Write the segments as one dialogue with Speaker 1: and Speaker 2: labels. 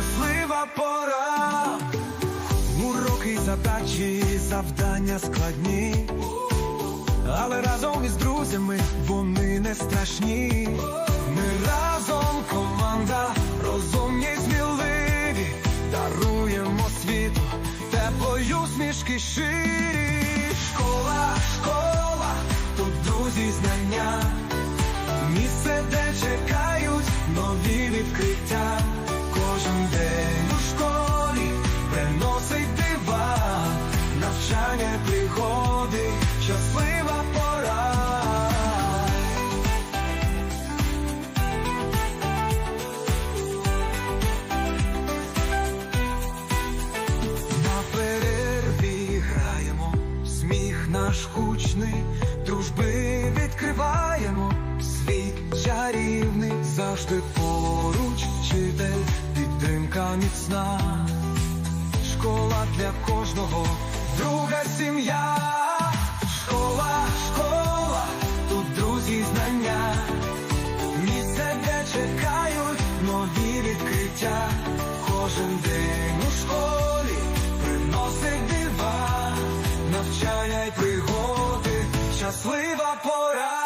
Speaker 1: Щаслива пора. Уроки, задачі, завдання складні. Але разом із друзями вони не страшні. Ми разом команда, розумні, й сміливі, даруємо світу, теплою смішки ширі. Школа, школа, тут друзі знання. Місце, де чекають нові завжди поруч вчитель, підтримка міцна, школа для кожного, друга сім'я, школа, школа, тут друзі знання. Місце, де чекають нові відкриття. Кожен день у школі приносить дива, навчання й пригоди, щаслива пора.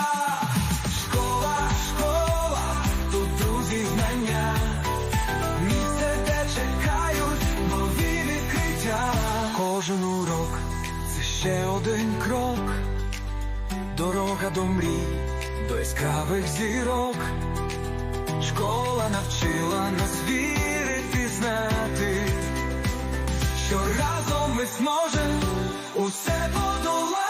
Speaker 1: Ще один крок. Дорога до мрій, до яскравих зірок. Школа навчила нас вірити, знати, що разом ми зможемо усе подолати.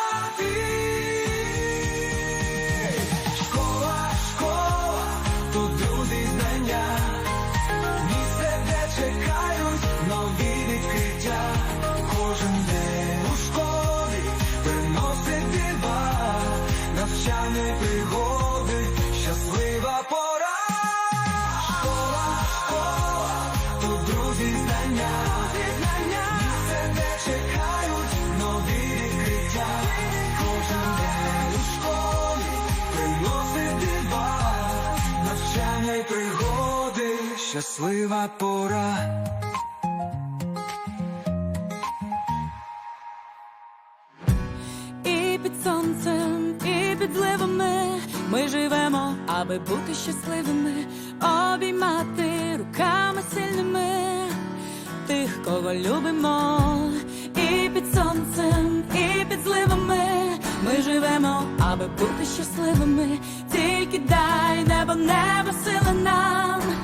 Speaker 1: Щаслива пора.
Speaker 2: І під сонцем, і під зливами ми живемо, аби бути щасливими, обіймати руками сильними тих, кого любимо. І під сонцем, і під зливами ми живемо, аби бути щасливими. Тільки дай небо, небо сили нам.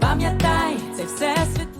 Speaker 2: пам'ятай це все світ.